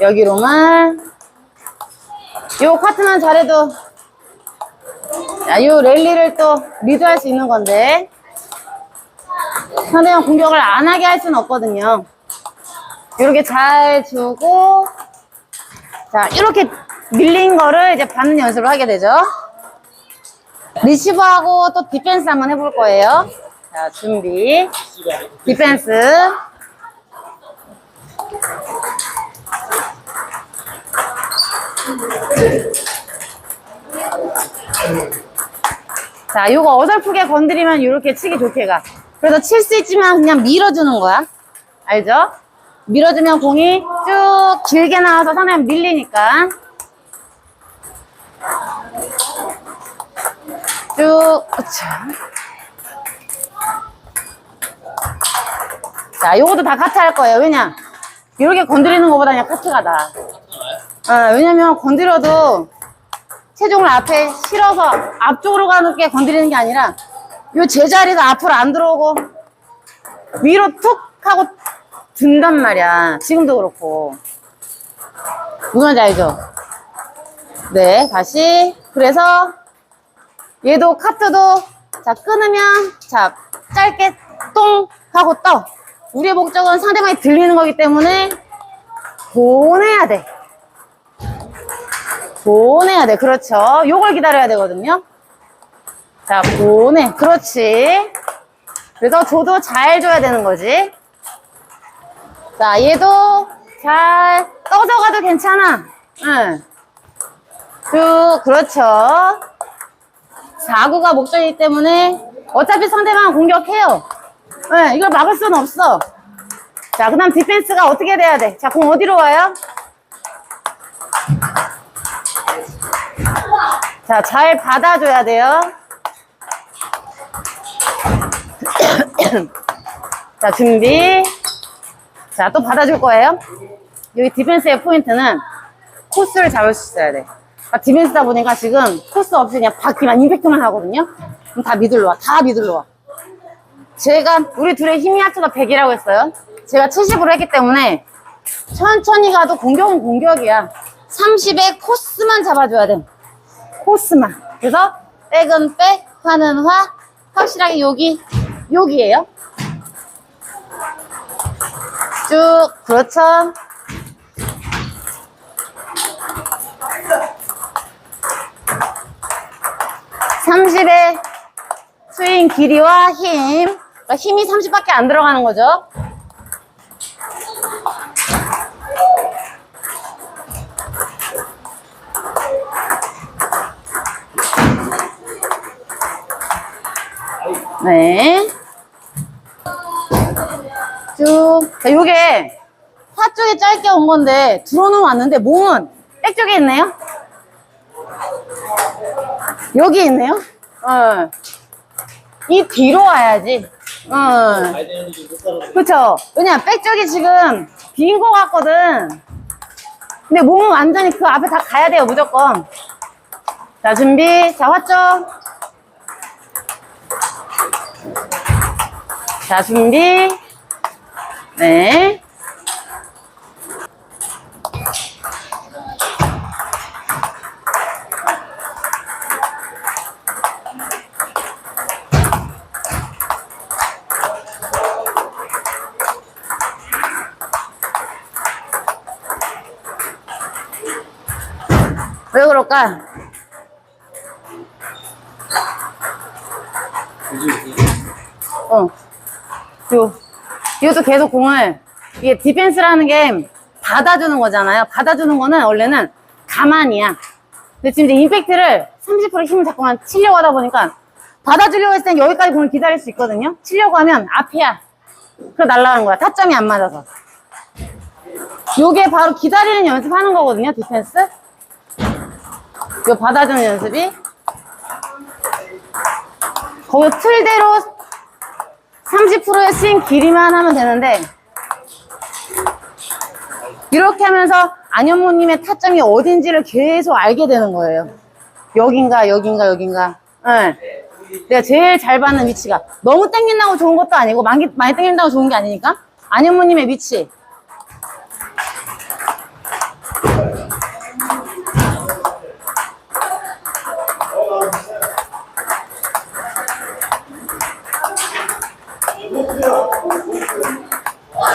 여기로만. 요 카트만 잘해도, 자, 요 랠리를 또 리드할 수 있는 건데, 상대방 공격을 안 하게 할 수는 없거든요. 이렇게 잘 주고, 자, 이렇게 밀린 거를 이제 받는 연습을 하게 되죠. 리시브하고 또 디펜스 한번 해볼 거예요. 자, 준비. 디펜스. 자, 요거 어설프게 건드리면 이렇게 치기 좋게 가. 그래서 칠 수 있지만 그냥 밀어주는 거야. 알죠? 밀어주면 공이 쭉 길게 나와서 상대방 밀리니까. 쭉, 자. 자, 요것도 다 카트 할 거예요. 왜냐? 이렇게 건드리는 것보다 그냥 카트가 나. 어, 왜냐면 건드려도 체중을 앞에 실어서 앞쪽으로 가는 게 건드리는 게 아니라 요 제자리도 앞으로 안 들어오고 위로 툭 하고 든단 말이야. 지금도 그렇고. 무슨 말인지 알죠? 네, 다시. 그래서 얘도 카트도 자 끊으면 자 짧게 똥 하고 떠. 우리의 목적은 상대방이 들리는 거기 때문에 보내야 돼. 보내야 돼. 그렇죠. 요걸 기다려야 되거든요. 자, 보내. 그렇지. 그래서 줘도 잘 줘야 되는 거지. 자, 얘도 잘 떠서 가도 괜찮아. 응. 쭉, 그렇죠. 4구가 목적이기 때문에 어차피 상대방은 공격해요. 네, 이걸 막을 수는 없어. 자, 그 다음 디펜스가 어떻게 돼야 돼? 자, 공 어디로 와요? 자, 잘 받아줘야 돼요. 자, 준비. 자, 또 받아줄 거예요. 여기 디펜스의 포인트는 코스를 잡을 수 있어야 돼. 그러니까 디펜스다 보니까 지금 코스 없이 그냥 바퀴만 임팩트만 하거든요. 그럼 다 미들로 와. 다 미들로 와. 제가 우리 둘의 힘이 합쳐서 100이라고 했어요. 제가 70으로 했기 때문에 천천히 가도 공격은 공격이야. 30에 코스만 잡아줘야 돼. 코스만. 그래서 백은 백, 화는 화. 확실하게 여기, 여기에요. 쭉, 그렇죠. 삼십의 스윙 길이와 힘. 그러니까 힘이 30밖에 안 들어가는 거죠. 네. 쭉. 자, 요게 화 쪽에 짧게 온 건데 들어는 왔는데 몸은 백 쪽에 있네요. 여기 있네요. 어. 이 뒤로 와야지. 어. 그쵸. 왜냐, 백 쪽이 지금 빈 거 같거든. 근데 몸은 완전히 그 앞에 다 가야 돼요, 무조건. 자, 준비. 자, 왔죠? 자, 준비. 네. 왜 그럴까? 어. 요, 이것도 계속 공을, 이게 디펜스라는 게 받아주는 거잖아요. 받아주는 거는 원래는 가만히야. 근데 지금 이제 임팩트를 30% 힘을 자꾸만 치려고 하다 보니까 받아주려고 했을 땐 여기까지 공을 기다릴 수 있거든요. 치려고 하면 앞이야. 그래 날아가는 거야. 타점이 안 맞아서. 요게 바로 기다리는 연습하는 거거든요. 디펜스. 요 받아주는 연습이. 거기 틀대로 30%의 스윙 길이만 하면 되는데 이렇게 하면서 안현모님의 타점이 어딘지를 계속 알게 되는 거예요. 여긴가 여긴가 여긴가. 네. 내가 제일 잘 받는 위치가 너무 땡긴다고 좋은 것도 아니고 많이, 많이 땡긴다고 좋은 게 아니니까 안현무님의 위치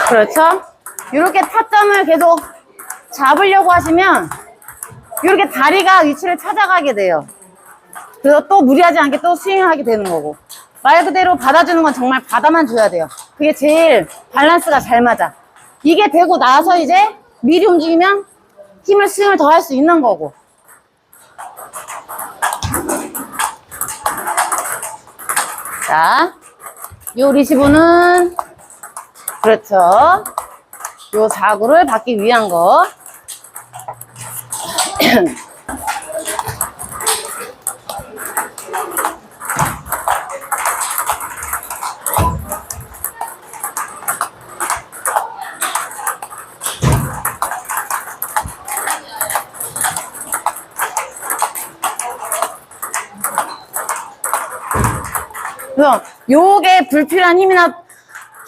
그렇죠? 이렇게 타점을 계속 잡으려고 하시면 이렇게 다리가 위치를 찾아가게 돼요. 그래서 또 무리하지 않게 또 스윙을 하게 되는 거고. 말 그대로 받아주는 건 정말 받아만 줘야 돼요. 그게 제일 밸런스가 잘 맞아. 이게 되고 나서 이제 미리 움직이면 힘을 스윙을 더 할 수 있는 거고. 자, 요 리시브는 그렇죠. 요 사구를 받기 위한 거. 그래서 요게 불필요한 힘이나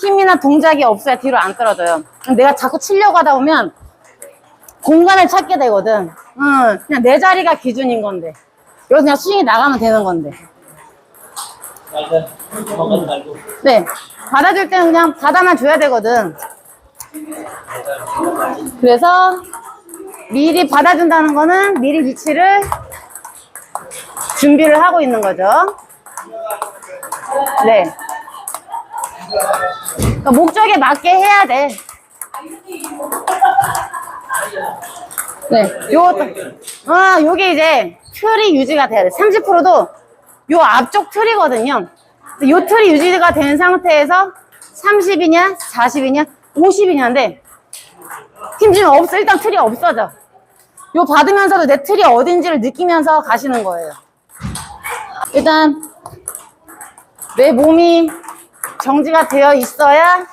힘이나 동작이 없어야 뒤로 안 떨어져요. 내가 자꾸 치려고 하다 보면 공간을 찾게 되거든. 응, 그냥 내 자리가 기준인 건데. 여기서 그냥 스윙이 나가면 되는 건데. 네. 받아줄 때는 그냥 받아만 줘야 되거든. 그래서 미리 받아준다는 거는 미리 위치를 준비를 하고 있는 거죠. 네. 그러니까 목적에 맞게 해야 돼. 네. 요것도, 아, 요게 이제 틀이 유지가 돼야 돼. 30%도 요 앞쪽 틀이거든요. 요 틀이 유지가 된 상태에서 30이냐, 40이냐, 50이냐인데, 힘 주면 없어. 일단 틀이 없어져. 요 받으면서도 내 틀이 어딘지를 느끼면서 가시는 거예요. 일단, 내 몸이 정지가 되어 있어야,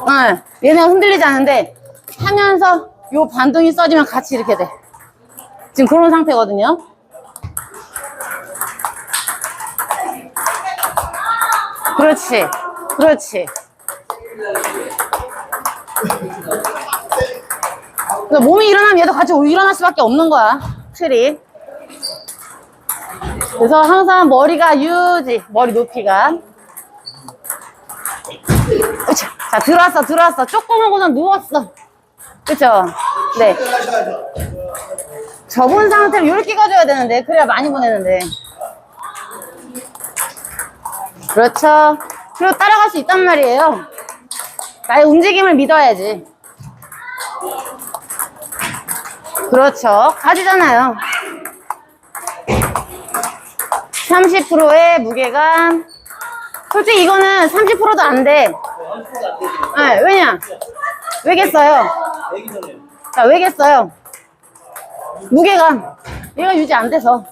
어, 얘네가 흔들리지 않는데, 하면서 요 반동이 써지면 같이 이렇게 돼. 지금 그런 상태거든요. 그렇지. 그렇지. 그러니까 몸이 일어나면 얘도 같이 일어날 수밖에 없는 거야. 틀이. 그래서 항상 머리가 유지, 머리 높이가. 으쌰. 자, 들어왔어, 들어왔어. 조금하고는 누웠어. 그쵸? 네. 접은 상태로 이렇게 가져야 되는데, 그래야 많이 보내는데. 그렇죠. 그리고 따라갈 수 있단 말이에요. 나의 움직임을 믿어야지. 그렇죠. 가지잖아요. 30%의 무게감. 솔직히 이거는 30%도 안 돼. 네, 왜냐? 왜겠어요? 자, 왜겠어요? 무게감. 얘가 유지 안 돼서.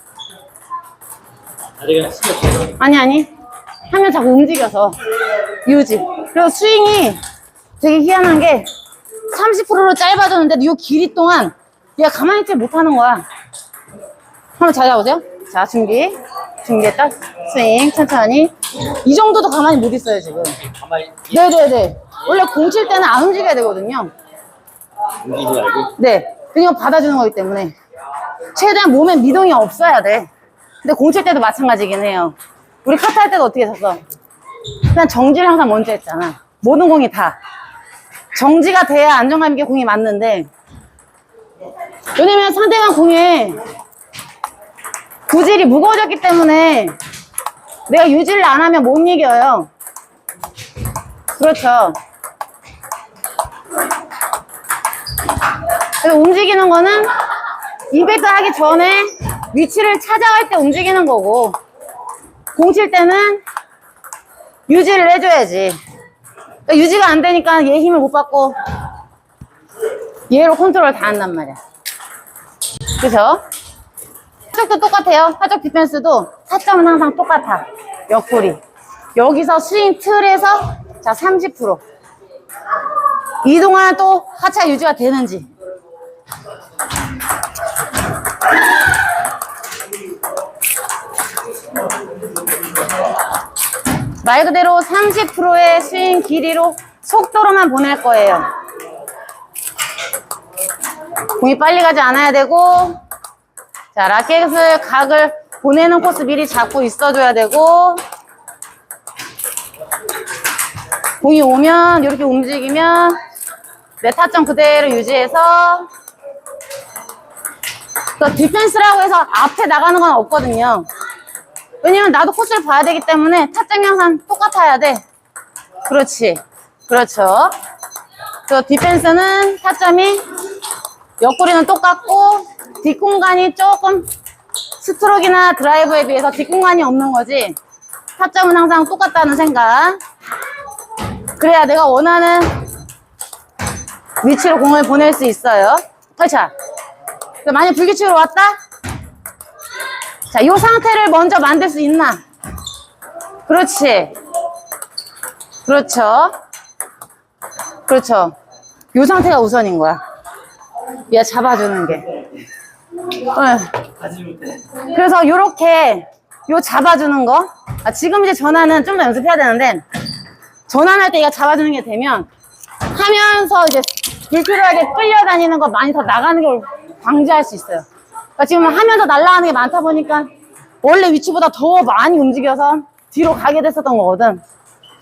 아니, 아니. 하면 자꾸 움직여서. 유지. 그리고 스윙이 되게 희한한 게 30%로 짧아졌는데 이 길이 동안 얘가 가만히 있지 못하는 거야. 한번 찾아보세요. 자, 준비. 준비했다. 스윙. 천천히. 이 정도도 가만히 못 있어요, 지금. 가만히 네네네. 원래 공 칠 때는 안 움직여야 되거든요. 움직이지 말고 네. 그냥 받아주는 거기 때문에. 최대한 몸에 미동이 없어야 돼. 근데 공 칠 때도 마찬가지긴 해요. 우리 카트 할 때도 어떻게 했었어? 그냥 정지를 항상 먼저 했잖아. 모든 공이 다. 정지가 돼야 안정감 있게 공이 맞는데. 왜냐면 상대방 공에 구질이 무거워졌기 때문에 내가 유지를 안 하면 못 이겨요. 그렇죠. 그래서 움직이는 거는 임팩트 하기 전에 위치를 찾아갈 때 움직이는 거고 공 칠 때는 유지를 해줘야지 그러니까 유지가 안 되니까 얘 힘을 못 받고 얘로 컨트롤 다 한단 말이야 그죠? 화적도 똑같아요. 화적 디펜스도 타점은 항상 똑같아. 옆구리. 여기서 스윙 틀에서 자 30%. 이동안 또 하차 유지가 되는지. 말 그대로 30%의 스윙 길이로 속도로만 보낼 거예요. 공이 빨리 가지 않아야 되고 자, 라켓을 각을 보내는 코스 미리 잡고 있어줘야 되고, 공이 오면, 이렇게 움직이면, 내 타점 그대로 유지해서, 그 디펜스라고 해서 앞에 나가는 건 없거든요. 왜냐면 나도 코스를 봐야 되기 때문에 타점이 항상 똑같아야 돼. 그렇지. 그렇죠. 그 디펜스는 타점이 옆구리는 똑같고 뒷공간이 조금 스트로크나 드라이브에 비해서 뒷공간이 없는 거지. 타점은 항상 똑같다는 생각. 그래야 내가 원하는 위치로 공을 보낼 수 있어요. 터차. 만약 불규칙으로 왔다? 자, 이 상태를 먼저 만들 수 있나? 그렇지. 그렇죠. 그렇죠. 이 상태가 우선인 거야. 얘 잡아주는 게. 못해. 그래서 요렇게 요 잡아주는 거. 아, 지금 이제 전환은 좀 더 연습해야 되는데 전환할 때 얘가 잡아주는 게 되면 하면서 이제 불필요하게 끌려다니는 거 많이 더 나가는 걸 방지할 수 있어요. 그러니까 지금 하면서 날아가는 게 많다 보니까 원래 위치보다 더 많이 움직여서 뒤로 가게 됐었던 거거든.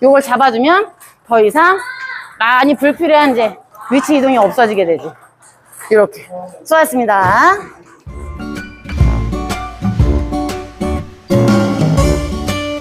요걸 잡아주면 더 이상 많이 불필요한 이제 위치 이동이 없어지게 되지. 이렇게. 수고하셨습니다.